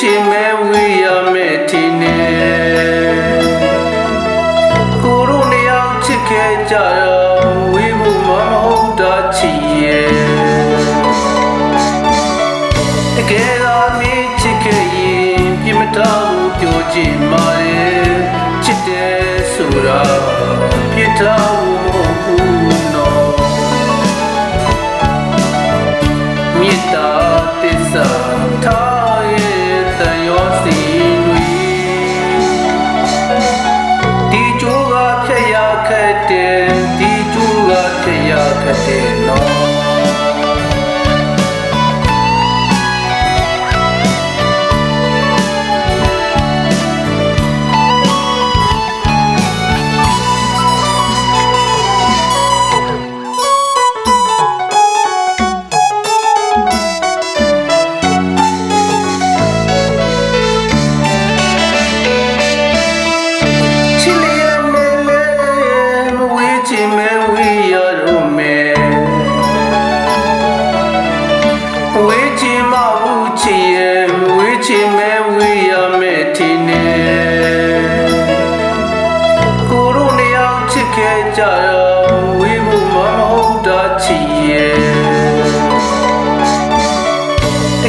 ချင်မဲဝေးရမယ်ထင်နေကိုရိုနေအောင်ချစ်ခဲ့ကြရဝေးဖို့မမဟုတ်တာချီရဲ့တကယ်တော့မင်းချစ်ခဲ့ရင်ပြမတော်ဘူးပြောချင်ပါရဲ့ချစ်တယ်ဆိုတာပြတော် I did know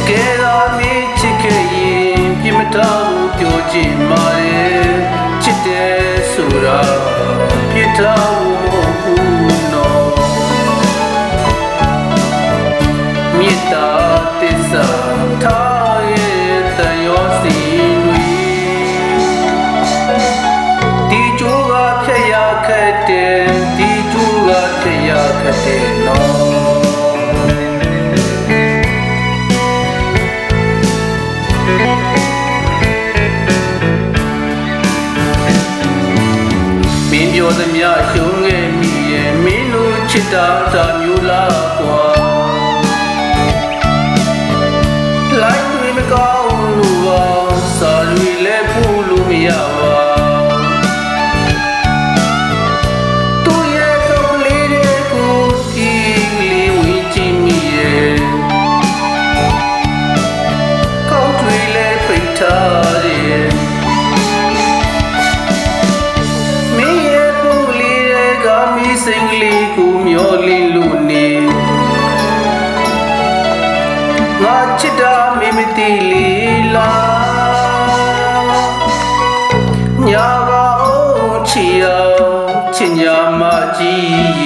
ကယ်တော်မီချစ်ခဲ့ရင်ပြမတော်ဘူးပြောချင်ပါလေချစ်တယ်ဆိုတာပြတော်ဘူးနော်မေတ္တာတစ္ဆာထားရဲ့တယောစီလူဒီကျိုးကဖျက်ရခက်တယ်ဒီကျိုးကဖျက်ရခက်တယ်နော် တော်သမျှရှုံးခဲ့မိရဲ့မင်းတို့ချစ်တာသာမျိုးလားကွာ လေးကိုမျောလင်းလို့နေငါချစ်တာမင်းမသိလေလားညာပါအောင်ချီအောင်ချင်ညာမကြည့်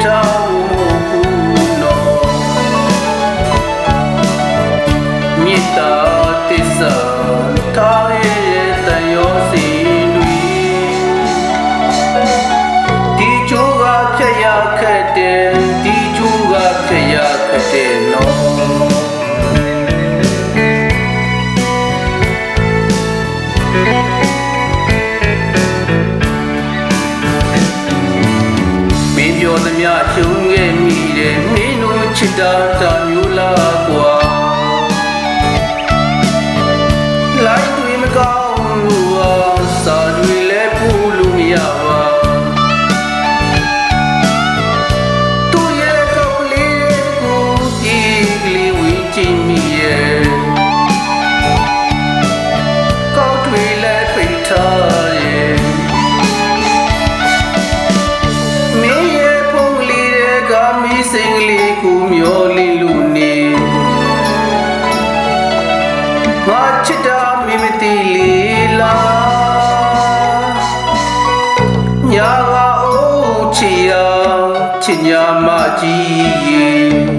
这。stars. တိလီလာညာကအိုးချီယာချညာမကြီးရေ